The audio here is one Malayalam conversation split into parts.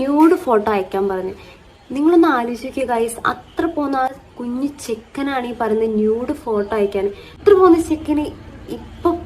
ന്യൂഡ് ഫോട്ടോ അയക്കാൻ പറഞ്ഞു. നിങ്ങളൊന്ന് ആലോചിക്കുക ഗൈസ് അത്ര പോകുന്ന ആ കുഞ്ഞു ചെക്കനാണ് ഈ പറയുന്നത് ന്യൂഡ് ഫോട്ടോ അയക്കാൻ. അത്ര പോകുന്ന ചെക്കന് ഇപ്പം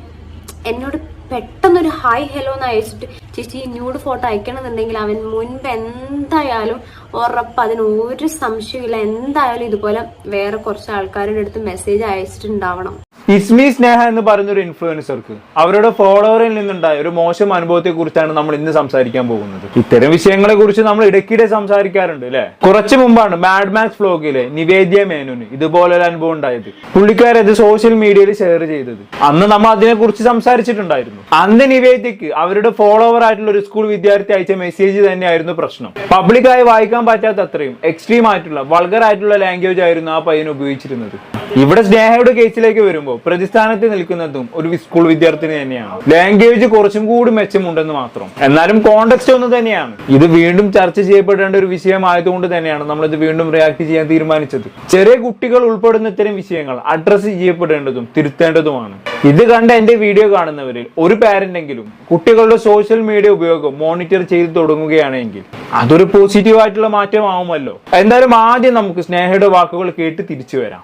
എന്നോട് പെട്ടെന്നൊരു ഹായ് ഹലോ എന്ന് അയച്ചിട്ട് ചേച്ചി ന്യൂഡ് ഫോട്ടോ അയക്കണമെന്നുണ്ടെങ്കിൽ അവൻ മുൻപ് എന്തായാലും ഉറപ്പ് അതിന് ഒരു സംശയമില്ല എന്തായാലും ഇതുപോലെ വേറെ കുറച്ച് ആൾക്കാരുടെ അടുത്ത് മെസ്സേജ് അയച്ചിട്ടുണ്ടാവണം. ഇസ്മി സ്നേഹ എന്ന് ഒരു ഇൻഫ്ലുവൻസർക്ക് അവരുടെ ഫോളോവറിൽ നിന്നുണ്ടായ ഒരു മോശം അനുഭവത്തെ കുറിച്ചാണ് നമ്മൾ ഇന്ന് സംസാരിക്കാൻ പോകുന്നത്. ഇത്തരം വിഷയങ്ങളെ കുറിച്ച് നമ്മൾ ഇടയ്ക്കിടെ സംസാരിക്കാറുണ്ട് അല്ലെ? കുറച്ചു മുമ്പാണ് മാഡ് മാക്സ് ഫ്ലോഗിലെ നിവേദ്യ മേനോന് ഇതുപോലൊരു അനുഭവം ഉണ്ടായത്. പുള്ളിക്കാരത് സോഷ്യൽ മീഡിയയിൽ ഷെയർ ചെയ്തത്. അന്ന് നമ്മൾ അതിനെ കുറിച്ച് സംസാരിച്ചിട്ടുണ്ടായിരുന്നു. അന്ന് നിവേദ്യക്ക് അവരുടെ ഫോളോവർ ആയിട്ടുള്ള ഒരു സ്കൂൾ വിദ്യാർത്ഥി അയച്ച മെസ്സേജ് തന്നെയായിരുന്നു പ്രശ്നം. പബ്ലിക്കായി വായിക്കാൻ പറ്റാത്ത അത്രയും എക്സ്ട്രീം ആയിട്ടുള്ള വൾഗർ ആയിട്ടുള്ള ലാംഗ്വേജ് ആയിരുന്നു ആ പയ്യൻ ഉപയോഗിച്ചിരുന്നത്. ഇവിടെ സ്നേഹയുടെ കേസിലേക്ക് വരുമ്പോൾ പ്രതിസ്ഥാനത്ത് നിൽക്കുന്നതും ഒരു സ്കൂൾ വിദ്യാർത്ഥിനി തന്നെയാണ്. ലാംഗ്വേജ് കുറച്ചും കൂടി മെച്ചമുണ്ടെന്ന് മാത്രം. എന്നാലും കോണ്ടക്സ്റ്റ് ഒന്ന് തന്നെയാണ്. ഇത് വീണ്ടും ചർച്ച ചെയ്യപ്പെടേണ്ട ഒരു വിഷയമായതുകൊണ്ട് തന്നെയാണ് നമ്മൾ ഇത് വീണ്ടും റിയാക്ട് ചെയ്യാൻ തീരുമാനിച്ചത്. ചെറിയ കുട്ടികൾ ഉൾപ്പെടുന്ന ഇത്തരം വിഷയങ്ങൾ അഡ്രസ്സ് ചെയ്യപ്പെടേണ്ടതും തിരുത്തേണ്ടതുമാണ്. ഇത് കണ്ട എന്റെ വീഡിയോ കാണുന്നവരിൽ ഒരു പാരന്റെങ്കിലും കുട്ടികളുടെ സോഷ്യൽ മീഡിയ ഉപയോഗം മോണിറ്റർ ചെയ്ത് തുടങ്ങുകയാണെങ്കിൽ അതൊരു പോസിറ്റീവ് ആയിട്ടുള്ള മാറ്റമാവുമല്ലോ. എന്തായാലും ആദ്യം നമുക്ക് സ്നേഹയുടെ വാക്കുകൾ കേട്ട് തിരിച്ചു വരാം.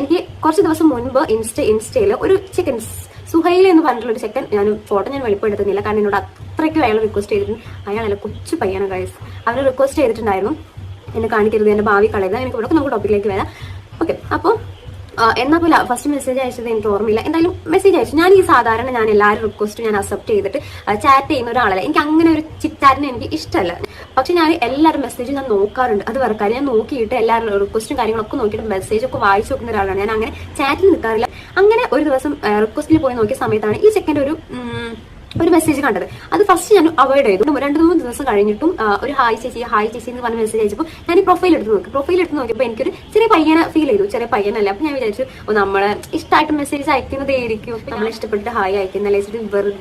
എനിക്ക് കുറച്ച് ദിവസം മുൻപ് ഇൻസ്റ്റ ഇൻസ്റ്റയിൽ ഒരു ചിക്കൻ സുഹൈൽ എന്ന് പറഞ്ഞിട്ടുള്ള ഒരു ചെക്കൻ ഞാൻ ഫോട്ടോ ഞാൻ വെളിപ്പെടുത്തുന്നില്ല കാരണം എന്നോട് അത്രയ്ക്കും അയാൾ റിക്വസ്റ്റ് ചെയ്തിട്ടുണ്ട്. നല്ല കൊച്ചു പയ്യാണ് ഗൈസ് അവർ റിക്വസ്റ്റ് ചെയ്തിട്ടുണ്ടായിരുന്നു. എന്നെ കാണിക്കരുത് എന്റെ ഭാവി കളയുന്നത് എനിക്ക് ഇവിടെ നമുക്ക് ടോപ്പിക്കിലേക്ക് വരാം. ഓക്കെ അപ്പോൾ എന്നാ പോലെ ഫസ്റ്റ് മെസ്സേജ് അയച്ചത് എനിക്ക് ഓർമ്മയില്ല. എന്തായാലും മെസ്സേജ് അയച്ചു. ഞാൻ ഈ സാധാരണ ഞാൻ എല്ലാവരും റിക്വസ്റ്റ് ഞാൻ അക്സെപ്റ്റ് ചെയ്തിട്ട് ചാറ്റ് ചെയ്യുന്ന ഒരാളല്ല. എനിക്ക് അങ്ങനെ ഒരു ചിറ്റാറ്റിനെ എനിക്ക് ഇഷ്ടമല്ല. പക്ഷെ ഞാൻ എല്ലാവരും മെസ്സേജ് ഞാൻ നോക്കാറുണ്ട്. അത് വേറെ ഞാൻ നോക്കിയിട്ട് എല്ലാവരും റിക്വസ്റ്റും കാര്യങ്ങളൊക്കെ നോക്കിയിട്ട് മെസ്സേജ് ഒക്കെ വായിച്ചു നോക്കുന്ന ഒരാളാണ്. ഞാൻ അങ്ങനെ ചാറ്റിൽ നിൽക്കാറില്ല. അങ്ങനെ ഒരു ദിവസം റിക്വസ്റ്റിൽ പോയി നോക്കിയ സമയത്താണ് ഈ ചെക്കന്റെ ഒരു ഒരു മെസ്സേജ് കണ്ടത്. അത് ഫസ്റ്റ് ഞാൻ അവോയ്ഡ് ചെയ്തു. രണ്ട് മൂന്ന് ദിവസം കഴിഞ്ഞിട്ടും ഒരു ഹായ് ചേച്ചി ഹായ് ചേച്ചി എന്ന് പറഞ്ഞ മെസ്സേജ് അയച്ചപ്പോൾ ഞാൻ ഈ പ്രൊഫൈൽ എടുത്ത് നോക്കി. പ്രൊഫൈൽ എടുത്ത് നോക്കിയപ്പോൾ എനിക്കൊരു ചെറിയ പയ്യനെ ഫീൽ ചെയ്തു. ചെറിയ പയ്യനല്ല. അപ്പൊ ഞാൻ വിചാരിച്ചു നമ്മളെ ഇഷ്ടമായിട്ട് മെസ്സേജ് അയക്കുന്നതായിരിക്കും. നമ്മളെ ഇഷ്ടപ്പെട്ടിട്ട് ഹായ് അയക്കുന്നല്ലേ വെച്ചിട്ട് വെറുതെ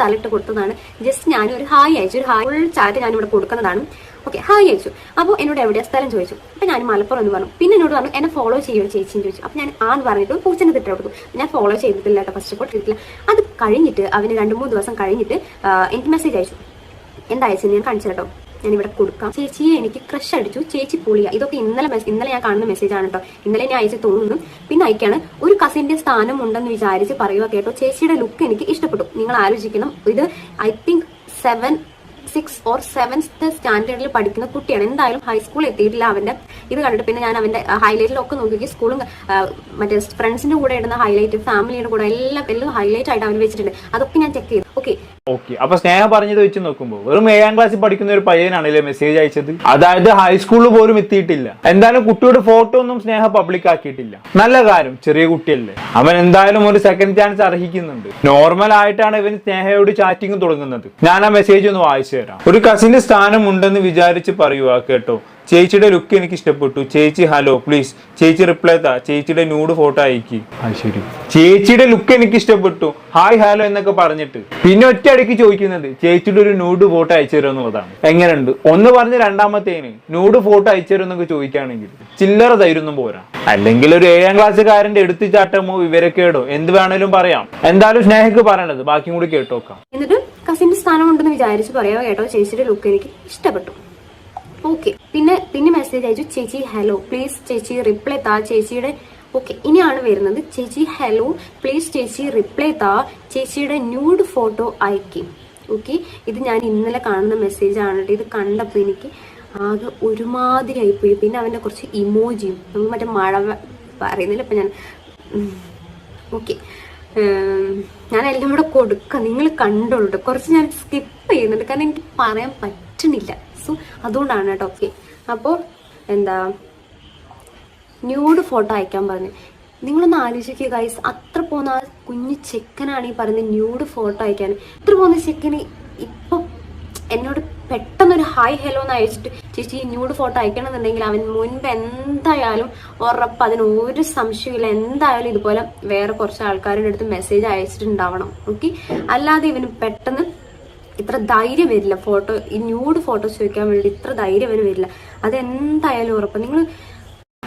തലിട്ട് കൊടുത്തതാണ്. ജസ്റ്റ് ഞാൻ ഒരു ഹായ് അയച്ചു. ഒരു ഹായ് ഫുൾ ചാറ്റ് ഞാൻ കൊടുക്കുന്നതാണ്. ഓക്കെ ഹായ് അയച്ചു. അപ്പോൾ എന്നോട് എവിടെയാ സ്ഥലം ചോദിച്ചു. അപ്പം ഞാൻ മലപ്പുറം എന്ന് പറഞ്ഞു. പിന്നെ എന്നോട് പറഞ്ഞു എന്നെ ഫോളോ ചെയ്യുമോ ചേച്ചിയും ചോദിച്ചു. അപ്പം ഞാൻ ആന്ന് പറഞ്ഞിട്ട് പൂച്ചനെ തിട്ട കൊടുത്തു. ഞാൻ ഫോളോ ചെയ്തിട്ടില്ല കേട്ടോ ഫസ്റ്റ് ഓഫ് ഓൾ അത് കഴിഞ്ഞിട്ട് അവന് രണ്ട് മൂന്ന് ദിവസം കഴിഞ്ഞിട്ട് എനിക്ക് മെസ്സേജ് അയച്ചു. എന്താ അയച്ചെന്ന് ഞാൻ കാണിച്ചു കേട്ടോ ഞാൻ ഇവിടെ കൊടുക്കാം. ചേച്ചിയെ എനിക്ക് ക്രഷ് അടിച്ചു. ചേച്ചി പൊളിയ ഇതൊക്കെ ഇന്നലെ ഇന്നലെ ഞാൻ കാണുന്ന മെസ്സേജ് ആണ് കേട്ടോ. ഇന്നലെ ഞാൻ അയച്ചു തോന്നുന്നു. പിന്നെ അയക്കാണ് ഒരു കസിന്റെ സ്ഥാനം ഉണ്ടെന്ന് വിചാരിച്ച് പറയുക കേട്ടോ. ചേച്ചിയുടെ ലുക്ക് എനിക്ക് ഇഷ്ടപ്പെട്ടു. നിങ്ങൾ ആലോചിക്കണം. ഇത് I think seven six or seventh സ്റ്റാൻഡേർഡിൽ പഠിക്കുന്ന കുട്ടിയാണ്. എന്തായാലും ഹൈസ്കൂൾ എത്തിയിട്ടില്ല അവന്റെ. ഇത് കണ്ടിട്ട് പിന്നെ ഞാൻ അവന്റെ ഹൈലൈറ്റിലൊക്കെ നോക്കി സ്കൂളും മറ്റേ ഫ്രണ്ട്സിന്റെ കൂടെ ഇടുന്ന ഹൈലൈറ്റ് ഫാമിലിയുടെ കൂടെ എല്ലാം എല്ലാം ഹൈലൈറ്റ് ആയിട്ട് അവൻ വെച്ചിട്ടുണ്ട്. അതൊക്കെ ഞാൻ ചെക്ക് ചെയ്തു. ഓക്കെ ഓക്കെ അപ്പൊ സ്നേഹ പറഞ്ഞത് വെച്ച് നോക്കുമ്പോൾ വെറും ഏഴാം ക്ലാസ്സിൽ പഠിക്കുന്ന ഒരു പയ്യനാണല്ലേ മെസ്സേജ് അയച്ചത്? അതായത് ഹൈസ്കൂളിൽ പോലും എത്തിയിട്ടില്ല. എന്തായാലും കുട്ടിയുടെ ഫോട്ടോ ഒന്നും സ്നേഹ പബ്ലിക് ആക്കിയിട്ടില്ല. നല്ല കാര്യം ചെറിയ കുട്ടിയല്ലേ. അവൻ എന്തായാലും ഒരു സെക്കൻഡ് ചാൻസ് അർഹിക്കുന്നുണ്ട്. നോർമൽ ആയിട്ടാണ് ഇവൻ സ്നേഹയോട് ചാറ്റിംഗ് തുടങ്ങുന്നത്. ഞാൻ ആ മെസ്സേജ് ഒന്ന് വായിച്ചു തരാം. ഒരു കസിന്റെ സ്ഥാനം ഉണ്ടെന്ന് വിചാരിച്ച് പറയുക കേട്ടോ. ചേച്ചിയുടെ ലുക്ക് എനിക്ക് ഇഷ്ടപ്പെട്ടു. ചേച്ചി ഹലോ പ്ലീസ് ചേച്ചി റിപ്ലൈ താ ചേച്ചിയുടെ ന്യൂഡ് ഫോട്ടോ അയക്കി. ശരി. ചേച്ചിയുടെ ലുക്ക് എനിക്ക് ഇഷ്ടപ്പെട്ടു. ഹായ് ഹലോ എന്നൊക്കെ പറഞ്ഞിട്ട്. പിന്നെ ഒറ്റ അടിക്ക് ചോദിക്കുന്നത് ചേച്ചിയുടെ ഒരു ന്യൂഡ് ഫോട്ടോ അയച്ചു തരുമോ എന്നുള്ളതാണ്. എങ്ങനെയുണ്ട്? ഒന്ന് പറഞ്ഞ് രണ്ടാമത്തേന് ന്യൂഡ് ഫോട്ടോ അയച്ചു തരുമെന്നൊക്കെ ചോദിക്കുകയാണെങ്കിൽ ചില്ലറ ധൈര്യമൊന്നും പോരാ. അല്ലെങ്കിൽ ഒരു ഏഴാം ക്ലാസ്സുകാരന്റെ എടുത്തുചാട്ടമോ വിവരക്കേടോ എന്ത് വേണേലും പറയാം. എന്തായാലും സ്നേഹക്ക് പറയണത്. ബാക്കിയും കൂടി കേട്ടോക്കാം. എന്നിട്ട് കസിന്റെ സ്ഥാനം ഉണ്ടെന്ന് വിചാരിച്ചു പറയാ കേട്ടോ? ചേച്ചിയുടെ ലുക്ക് എനിക്ക് ഇഷ്ടപ്പെട്ടു. ഓക്കെ പിന്നെ പിന്നെ മെസ്സേജ് അയച്ചു ചേച്ചി ഹലോ പ്ലീസ് ചേച്ചി റിപ്ലൈ താ. ചേച്ചിയുടെ ഓക്കെ ഇനിയാണ് വരുന്നത്. ചേച്ചി ഹലോ പ്ലീസ് ചേച്ചി റിപ്ലൈ താ. ചേച്ചിയുടെ ന്യൂഡ് ഫോട്ടോ അയക്കും. ഓക്കെ ഇത് ഞാൻ ഇന്നലെ കാണുന്ന മെസ്സേജ് ആണ് ഇത് കണ്ടപ്പോൾ എനിക്ക് ആകെ ഒരുമാതിരി ആയിപ്പോയി. പിന്നെ അവന്റെ കുറച്ച് ഇമോജിയും നമ്മൾ മറ്റേ മഴ പറയുന്നില്ല ഇപ്പം ഞാൻ. ഓക്കെ ഞാൻ എല്ലാം കൂടെ കൊടുക്കാം. നിങ്ങൾ കണ്ടോളൂ കുറച്ച് ഞാൻ സ്കിപ്പ് ചെയ്യുന്നുണ്ട്. കാരണം എനിക്ക് പറയാൻ പറ്റണില്ല സോ അതുകൊണ്ടാണ് കേട്ടോ. ഓക്കെ. അപ്പോൾ എന്താ ന്യൂഡ് ഫോട്ടോ അയക്കാൻ പറഞ്ഞു. നിങ്ങളൊന്ന് ആലോചിക്കുക ഗൈസ് അത്ര പോകുന്ന ആ കുഞ്ഞു ചെക്കനാണ് ഈ പറയുന്നത് ന്യൂഡ് ഫോട്ടോ അയക്കാൻ. ഇത്ര പോകുന്ന ചെക്കന് ഇപ്പൊ എന്നോട് പെട്ടെന്നൊരു ഹായ് ഹലോ എന്ന് അയച്ചിട്ട് ചേച്ചി ന്യൂഡ് ഫോട്ടോ അയക്കണമെന്നുണ്ടെങ്കിൽ അവൻ മുൻപ് എന്തായാലും ഉറപ്പ് അതിന് ഒരു സംശയമില്ല എന്തായാലും ഇതുപോലെ വേറെ കുറച്ച് ആൾക്കാരുടെ അടുത്ത് മെസ്സേജ് അയച്ചിട്ടുണ്ടാവണം. ഓക്കെ. അല്ലാതെ ഇവന് പെട്ടെന്ന് ഇത്ര ധൈര്യം വരില്ല. ഫോട്ടോ ഈ ന്യൂഡ് ഫോട്ടോസ് ചോദിക്കാൻ വേണ്ടി ഇത്ര ധൈര്യം വരെ വരില്ല. അത് എന്തായാലും ഉറപ്പ്. നിങ്ങൾ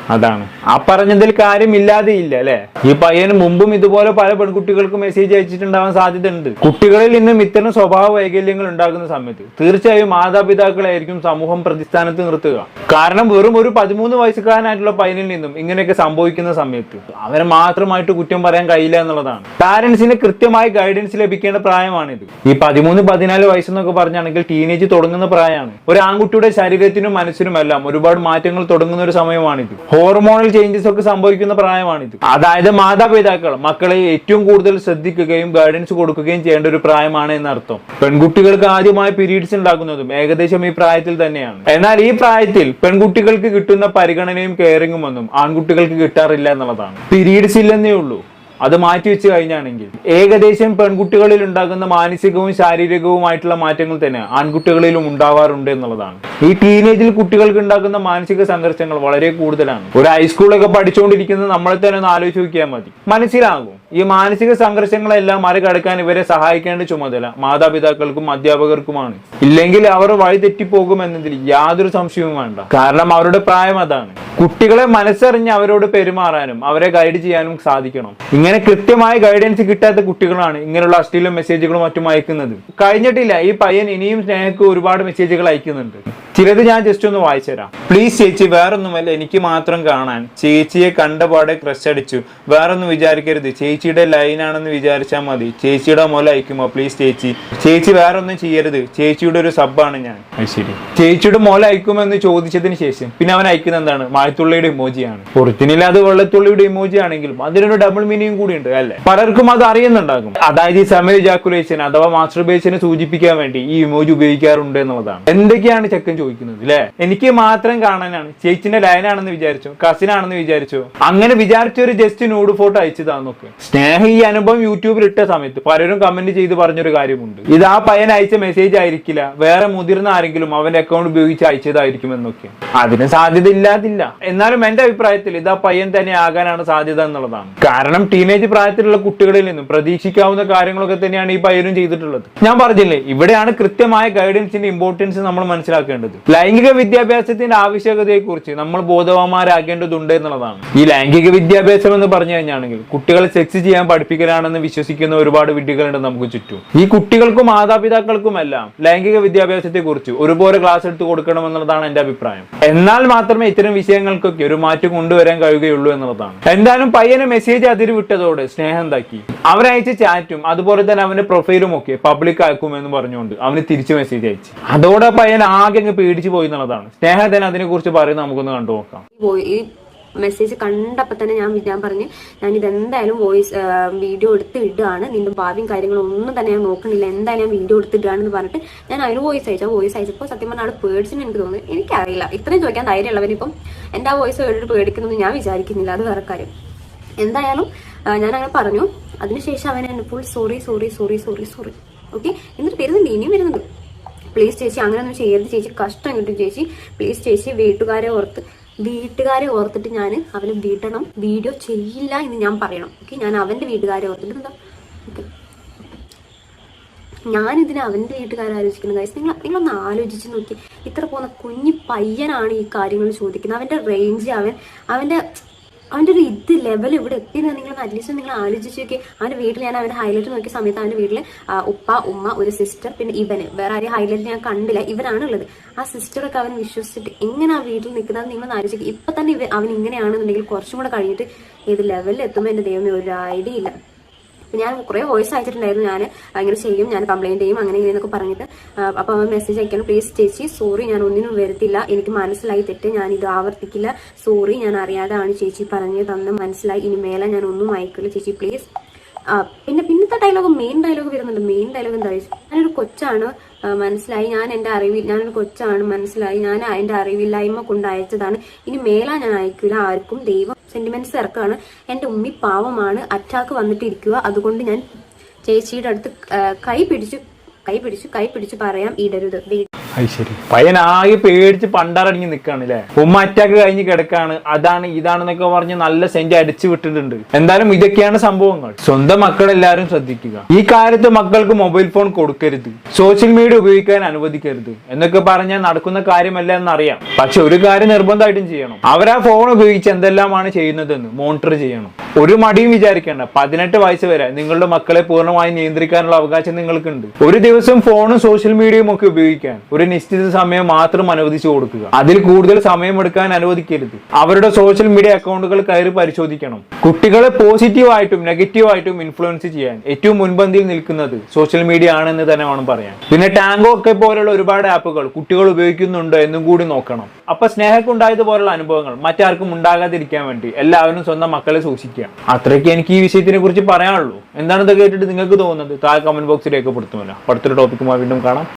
അതാണ്. ആ പറഞ്ഞതിൽ കാര്യമില്ലാതെ ഇല്ല അല്ലെ? ഈ പയ്യന് മുമ്പും ഇതുപോലെ പല പെൺകുട്ടികൾക്കും മെസ്സേജ് അയച്ചിട്ടുണ്ടാവാൻ സാധ്യതയുണ്ട്. കുട്ടികളിൽ നിന്നും ഇത്തരം സ്വഭാവ വൈകല്യങ്ങൾ ഉണ്ടാകുന്ന സമയത്ത് തീർച്ചയായും മാതാപിതാക്കളായിരിക്കും സമൂഹം പ്രതിസ്ഥാനത്ത് നിർത്തുക. കാരണം വെറും ഒരു പതിമൂന്ന് വയസ്സുകാരനായിട്ടുള്ള പയ്യനിൽ നിന്നും ഇങ്ങനെയൊക്കെ സംഭവിക്കുന്ന സമയത്ത് അവരെ മാത്രമായിട്ട് കുറ്റം പറയാൻ കഴിയില്ല എന്നുള്ളതാണ്. പാരന്റ്സിന് കൃത്യമായി ഗൈഡൻസ് ലഭിക്കേണ്ട പ്രായമാണിത്. ഈ പതിമൂന്ന് പതിനാല് വയസ്സെന്നൊക്കെ പറഞ്ഞാണെങ്കിൽ ടീനേജ് തുടങ്ങുന്ന പ്രായമാണ്. ഒരു ആൺകുട്ടിയുടെ ശരീരത്തിനും മനസ്സിനും എല്ലാം ഒരുപാട് മാറ്റങ്ങൾ തുടങ്ങുന്ന ഒരു സമയമാണിത്. ഹോർമോണൽ ചേഞ്ചസ് ഒക്കെ സംഭവിക്കുന്ന പ്രായമാണിത്. അതായത് മാതാപിതാക്കൾ മക്കളെ ഏറ്റവും കൂടുതൽ ശ്രദ്ധിക്കുകയും ഗൈഡൻസ് കൊടുക്കുകയും ചെയ്യേണ്ട ഒരു പ്രായമാണ് എന്നർത്ഥം. പെൺകുട്ടികൾക്ക് ആദ്യമായി പീരീഡ്സ് ഉണ്ടാകുന്നതും ഏകദേശം ഈ പ്രായത്തിൽ തന്നെയാണ്. എന്നാൽ ഈ പ്രായത്തിൽ പെൺകുട്ടികൾക്ക് കിട്ടുന്ന പരിഗണനയും കെയറിങ്ങും ഒന്നും ആൺകുട്ടികൾക്ക് കിട്ടാറില്ല എന്നുള്ളതാണ്. പീരീഡ്സ് ഇല്ലെന്നേ ഉള്ളൂ. അത് മാറ്റി വെച്ച് കഴിഞ്ഞാണെങ്കിൽ ഏകദേശം പെൺകുട്ടികളിൽ ഉണ്ടാകുന്ന മാനസികവും ശാരീരികവുമായിട്ടുള്ള മാറ്റങ്ങൾ തന്നെ ആൺകുട്ടികളിലും ഉണ്ടാവാറുണ്ട് എന്നുള്ളതാണ്. ഈ ടീനേജിൽ കുട്ടികൾക്ക് ഉണ്ടാകുന്ന മാനസിക സംഘർഷങ്ങൾ വളരെ കൂടുതലാണ്. ഒരു ഹൈസ്കൂളൊക്കെ പഠിച്ചുകൊണ്ടിരിക്കുന്നത് നമ്മളെ തന്നെ ഒന്ന് ആലോചിച്ച് നോക്കിയാൽ മതി. മനസ്സിലാകും. ഈ മാനസിക സംഘർഷങ്ങളെല്ലാം മറികടക്കാൻ ഇവരെ സഹായിക്കേണ്ട ചുമതല മാതാപിതാക്കൾക്കും അധ്യാപകർക്കുമാണ്. ഇല്ലെങ്കിൽ അവർ വഴിതെറ്റിപ്പോകുമെന്നതിൽ യാതൊരു സംശയവും വേണ്ട. കാരണം അവരുടെ പ്രായം അതാണ്. കുട്ടികളെ മനസ്സറിഞ്ഞ് അവരോട് പെരുമാറാനും അവരെ ഗൈഡ് ചെയ്യാനും സാധിക്കണം. ഇങ്ങനെ കൃത്യമായ ഗൈഡൻസ് കിട്ടാത്ത കുട്ടികളാണ് ഇങ്ങനെയുള്ള അശ്ലീല മെസ്സേജുകളും മറ്റും അയക്കുന്നത്. കഴിഞ്ഞിട്ടില്ല ഈ പയ്യൻ ഇനിയും സ്നേഹക്ക് ഒരുപാട് മെസ്സേജുകൾ അയക്കുന്നുണ്ട്. ചിലത് ഞാൻ ജസ്റ്റ് ഒന്ന് വായിച്ചു തരാം പ്ലീസ് ചേച്ചി വേറൊന്നുമല്ല എനിക്ക് മാത്രം കാണാൻ. ചേച്ചിയെ കണ്ടപാടെ ക്രഷ് അടിച്ചു. വേറൊന്നും വിചാരിക്കരുത് ചേച്ചിയുടെ ലൈനാണെന്ന് വിചാരിച്ചാൽ മതി. ചേച്ചിയുടെ മുല അയക്കുമോ പ്ലീസ് ചേച്ചി. ചേച്ചി വേറെ ഒന്നും ചെയ്യരുത്. ചേച്ചിയുടെ ഒരു സബ്ബാണ് ഞാൻ. ശരി. ചേച്ചിയുടെ മുല അയക്കുമെന്ന് ചോദിച്ചതിന് ശേഷം പിന്നെ അവൻ അയക്കുന്ന എന്താണ്? മായത്തുള്ളിയുടെ ഇമോജിയാണ് ഒറിജിനൽ അത് വെള്ളത്തുള്ളിയുടെ ഇമോജി ആണെങ്കിലും അതിനൊരു ഡബിൾ മീനിങ് കൂടി ഉണ്ട് അല്ലെ? പലർക്കും അത് അറിയുന്നുണ്ടാകും. അതായത് ഈ സമയ ജാക്കുലേഷൻ അഥവാ മാസ്റ്റർ ബേസിനെ സൂചിപ്പിക്കാൻ വേണ്ടി ഈ ഇമോജി ഉപയോഗിക്കാറുണ്ട് എന്നുള്ളതാണ്. എന്തൊക്കെയാണ് ചെക്കൻ ചോദിക്കുന്നത് അല്ലെ എനിക്ക് മാത്രം കാണാനാണ്. ചേച്ചിന്റെ ലൈനാണെന്ന് വിചാരിച്ചു? കസിനാണെന്ന് വിചാരിച്ചു? അങ്ങനെ വിചാരിച്ച ഒരു ജസ്റ്റ് നൂഡ് ഫോട്ടോ അയച്ചതാന്നൊക്കെ സ്നേഹം ഈ അനുഭവം യൂട്യൂബിൽ ഇട്ട സമയത്ത് പലരും കമന്റ് ചെയ്ത് പറഞ്ഞൊരു കാര്യമുണ്ട്. ഇത് ആ പയ്യൻ അയച്ച മെസ്സേജ് ആയിരിക്കില്ല. വേറെ മുതിർന്ന ആരെങ്കിലും അവന്റെ അക്കൗണ്ട് ഉപയോഗിച്ച് അയച്ചതായിരിക്കും എന്നൊക്കെ. അതിന് സാധ്യത ഇല്ലാതില്ല. എന്നാലും എന്റെ അഭിപ്രായത്തിൽ ഇത് ആ പയ്യൻ തന്നെ ആകാനാണ് സാധ്യത എന്നുള്ളതാണ്. കാരണം ടീനേജ് പ്രായത്തിലുള്ള കുട്ടികളിൽ നിന്നും പ്രതീക്ഷിക്കാവുന്ന കാര്യങ്ങളൊക്കെ തന്നെയാണ് ഈ പയ്യനും ചെയ്തിട്ടുള്ളത്. ഞാൻ പറഞ്ഞില്ലേ ഇവിടെയാണ് കൃത്യമായ ഗൈഡൻസിന്റെ ഇമ്പോർട്ടൻസ് നമ്മൾ മനസ്സിലാക്കേണ്ടത്. ലൈംഗിക വിദ്യാഭ്യാസത്തിന്റെ ആവശ്യകതയെ കുറിച്ച് നമ്മൾ ബോധവാന്മാരാകേണ്ടതുണ്ട് എന്നുള്ളതാണ്. ഈ ലൈംഗിക വിദ്യാഭ്യാസം എന്ന് പറഞ്ഞു കഴിഞ്ഞാണെങ്കിൽ കുട്ടികളെ സെക്സ് ചെയ്യാൻ പഠിപ്പിക്കലാണെന്ന് വിശ്വസിക്കുന്ന ഒരുപാട് വിഡ്ഢികളുണ്ട് നമുക്ക് ചുറ്റും. ഈ കുട്ടികൾക്കും മാതാപിതാക്കൾക്കും എല്ലാം ലൈംഗിക വിദ്യാഭ്യാസത്തെ കുറിച്ച് ഒരുപോലെ ക്ലാസ് എടുത്ത് കൊടുക്കണം എന്നുള്ളതാണ് എന്റെ അഭിപ്രായം. എന്നാൽ മാത്രമേ ഇത്തരം വിഷയങ്ങൾക്കൊക്കെ ഒരു മാറ്റം കൊണ്ടുവരാൻ കഴിയുകയുള്ളൂ എന്നുള്ളതാണ്. എന്തായാലും പയ്യനെ മെസ്സേജ് അതിര് വിട്ടതോട് സ്നേഹം എന്താക്കി? അവരയച്ച ചാറ്റും അതുപോലെ തന്നെ അവന്റെ പ്രൊഫൈലും ഒക്കെ പബ്ലിക് ആക്കുമെന്ന് പറഞ്ഞുകൊണ്ട് അവന് തിരിച്ചു മെസ്സേജ് അയച്ചു. അതോടെ പയ്യൻ ആകെ പേടിച്ചു പോയി എന്നുള്ളതാണ്. സ്നേഹം തന്നെ അതിനെ കുറിച്ച് പറയുന്നത് നമുക്കൊന്ന് കണ്ടു നോക്കാം മെസ്സേജ് കണ്ടപ്പോൾ തന്നെ ഞാൻ ഞാൻ പറഞ്ഞ് ഞാൻ ഇതെന്തായാലും വോയിസ് വീഡിയോ എടുത്ത് ഇടുകയാണ്. നിന്റെ ഭാവിയും കാര്യങ്ങളും ഒന്നും തന്നെ ഞാൻ നോക്കണില്ല എന്തായാലും ഞാൻ വീഡിയോ എടുത്തിടുകയാണെന്ന് പറഞ്ഞിട്ട് ഞാൻ അതിന് വോയിസ് അയച്ചു. വോയിസ് അയച്ചപ്പോൾ സത്യം പറഞ്ഞാൽ ആൾ പേടിച്ചിന് എനിക്ക് തോന്നുന്നു. എനിക്കറിയില്ല. ഇത്രയും ചോദിക്കാൻ ധൈര്യമുള്ളവരിപ്പം എന്റെ ആ വോയിസ് കേട്ടിട്ട് പേടിക്കുന്നത് ഞാൻ വിചാരിക്കുന്നില്ല. അത് വേറെ കാര്യം. എന്തായാലും ഞാൻ അങ്ങനെ പറഞ്ഞു. അതിനുശേഷം അവൻ എന്നെ full sorry sorry sorry sorry sorry okay എന്നിട്ട് വരുന്നുണ്ട്. ഇനിയും വരുന്നുണ്ട്. പ്ലീസ് ചേച്ചി അങ്ങനെയൊന്നും ചെയ്യരുത് ചേച്ചി. കഷ്ടം കിട്ടും ചേച്ചി. പ്ലീസ് ചേച്ചി വീട്ടുകാരെ ഓർത്ത് വീട്ടുകാരെ ഓർത്തിട്ട് ഞാൻ അവനെ വിടണം വീഡിയോ ചെയ്യില്ല എന്ന് ഞാൻ പറയണം. ഓക്കെ ഞാൻ അവന്റെ വീട്ടുകാരെ ഓർത്തിട്ട് എന്താ? ഓക്കെ ഞാനിതിന് അവന്റെ വീട്ടുകാരെ ആലോചിക്കുന്നു കാര്യം നിങ്ങൾ നിങ്ങളൊന്ന് ആലോചിച്ച് നോക്കി. ഇത്ര പോകുന്ന കുഞ്ഞി പയ്യനാണ് ഈ കാര്യങ്ങൾ ചോദിക്കുന്നത്. അവന്റെ റേഞ്ച് അവൻ അവന്റെ അവന്റെ ഒരു ഇത് ലെവൽ ഇവിടെ എത്തിയെന്ന് നിങ്ങൾ അറ്റ്ലീസ്റ്റ് നിങ്ങൾ ആലോചിച്ച് നോക്കി അവന്റെ വീട്ടിൽ ഞാൻ അവന്റെ ഹൈലൈറ്റ് നോക്കിയ സമയത്ത് അവന്റെ വീട്ടിൽ ഉപ്പ ഉമ്മ ഒരു സിസ്റ്റർ പിന്നെ ഇവന്. വേറെ ആരെയും ഹൈലൈറ്റ് ഞാൻ കണ്ടില്ല. ഇവനാണ് ഉള്ളത്. ആ സിസ്റ്ററൊക്കെ അവൻ വിശ്വസിച്ചിട്ട് എങ്ങനെ ആ വീട്ടിൽ നിൽക്കുന്നത് നിങ്ങൾ ആലോചിക്കുക ഇപ്പം തന്നെ അവൻ ഇങ്ങനെയാണെന്നുണ്ടെങ്കിൽ കുറച്ചും കൂടെ കഴിഞ്ഞിട്ട് ഏത് ലെവലിൽ എത്തുമ്പോൾ എന്റെ ദൈവമേ ഒരു ഐഡിയ ഇല്ല. ഞാൻ കുറേ വോയിസ് അയച്ചിട്ടുണ്ടായിരുന്നു. ഞാൻ ഇങ്ങനെ ചെയ്യും ഞാൻ കംപ്ലൈന്റ് ചെയ്യും അങ്ങനെ ഇങ്ങനെയൊക്കെ പറഞ്ഞിട്ട്. അപ്പോൾ അവൻ മെസ്സേജ് അയക്കണം പ്ലീസ് ചേച്ചി സോറി ഞാൻ ഒന്നിനും വരത്തില്ല. എനിക്ക് മനസ്സിലായി തെറ്റ്. ഞാൻ ഇത് ആവർത്തിക്കില്ല. സോറി ഞാൻ അറിയാതാണ് ചേച്ചി പറഞ്ഞു തന്ന് മനസ്സിലായി. ഇനി മേലെ ഞാൻ ഒന്നും അയക്കില്ല ചേച്ചി പ്ലീസ് പിന്നെ പിന്നത്തെ ഡയലോഗ് മെയിൻ ഡയലോഗ് വരുന്നുണ്ട്. മെയിൻ ഡയലോഗ് എന്താ വെച്ചാൽ ഞാനൊരു കൊച്ചാണ്. മനസ്സിലായി. ഞാൻ എന്റെ അറിവിൽ ഞാനൊരു കൊച്ചാണ്. മനസ്സിലായി. ഞാൻ എന്റെ അറിവില്ലായ്മ കൊണ്ട് അയച്ചതാണ്. ഇനി മേലാ ഞാൻ അയക്കില്ല. ആർക്കും ദൈവം സെന്റിമെന്റ്സ് ഇറക്കാണ് എന്റെ ഉമ്മി പാവമാണ്. അറ്റാക്ക് വന്നിട്ടിരിക്കുക അതുകൊണ്ട് ഞാൻ ചേച്ചിയുടെ അടുത്ത് കൈ പിടിച്ചു കൈ പിടിച്ചു കൈ പിടിച്ചു പറയാം ഇടരുത്. ശരി. പേടിച്ച് പണ്ടാറടങ്ങി നിൽക്കാണ് അല്ലേ ഉമ്മ അറ്റാക്ക് കഴിഞ്ഞ് കിടക്കാണ്. അതാണ് ഇതാണെന്നൊക്കെ പറഞ്ഞ് നല്ല സെന്റ് അടിച്ചു വിട്ടിട്ടുണ്ട്. എന്തായാലും ഇതൊക്കെയാണ് സംഭവങ്ങൾ. സ്വന്തം മക്കളെല്ലാവരും ശ്രദ്ധിക്കുക. ഈ കാര്യത്ത് മക്കൾക്ക് മൊബൈൽ ഫോൺ കൊടുക്കരുത്. സോഷ്യൽ മീഡിയ ഉപയോഗിക്കാൻ അനുവദിക്കരുത്. എന്നൊക്കെ പറഞ്ഞാൽ നടക്കുന്ന കാര്യമല്ല എന്നറിയാം. പക്ഷെ ഒരു കാര്യം നിർബന്ധമായിട്ടും ചെയ്യണം. അവരാ ഫോൺ ഉപയോഗിച്ച് എന്തെല്ലാമാണ് ചെയ്യുന്നതെന്ന് മോണിറ്റർ ചെയ്യണം. ഒരു മടിയും വിചാരിക്കേണ്ട. പതിനെട്ട് വയസ്സ് വരെ നിങ്ങളുടെ മക്കളെ പൂർണമായി നിയന്ത്രിക്കാനുള്ള അവകാശം നിങ്ങൾക്കുണ്ട്. ഒരു ദിവസം ഫോണും സോഷ്യൽ മീഡിയയും ഒക്കെ ഉപയോഗിക്കാൻ ഒരു നിശ്ചിത സമയം മാത്രം അനുവദിച്ചു കൊടുക്കുക. അതിൽ കൂടുതൽ സമയം എടുക്കാൻ അനുവദിക്കരുത്. അവരുടെ സോഷ്യൽ മീഡിയ അക്കൗണ്ടുകൾ കയറി പരിശോധിക്കണം. കുട്ടികളെ പോസിറ്റീവ് ആയിട്ടും നെഗറ്റീവ് ആയിട്ടും ഇൻഫ്ലുവൻസ് ചെയ്യാൻ ഏറ്റവും മുൻപന്തിയിൽ നിൽക്കുന്നത് സോഷ്യൽ മീഡിയ ആണെന്ന് തന്നെ വേണം പറയാൻ. പിന്നെ ടാങ്കോ ഒക്കെ പോലുള്ള ഒരുപാട് ആപ്പുകൾ കുട്ടികൾ ഉപയോഗിക്കുന്നുണ്ടോ എന്നും കൂടി നോക്കണം. അപ്പൊ സ്നേഹക്കുണ്ടായതുപോലുള്ള അനുഭവങ്ങൾ മറ്റാർക്കും ഉണ്ടാകാതിരിക്കാൻ വേണ്ടി എല്ലാവരും സ്വന്തം മക്കളെ സൂക്ഷിക്കുക. അത്രയ്ക്ക് എനിക്ക് ഈ വിഷയത്തിനെ കുറിച്ച് പറയാനുള്ളൂ. എന്താണ് കേട്ടിട്ട് നിങ്ങൾക്ക് തോന്നുന്നത്? താഴെ കമന്റ് ബോക്സിലേക്ക് രേഖപ്പെടുത്തുമല്ലോ അടുത്തൊരു ടോപ്പിക്കുമായി വീണ്ടും കാണാം.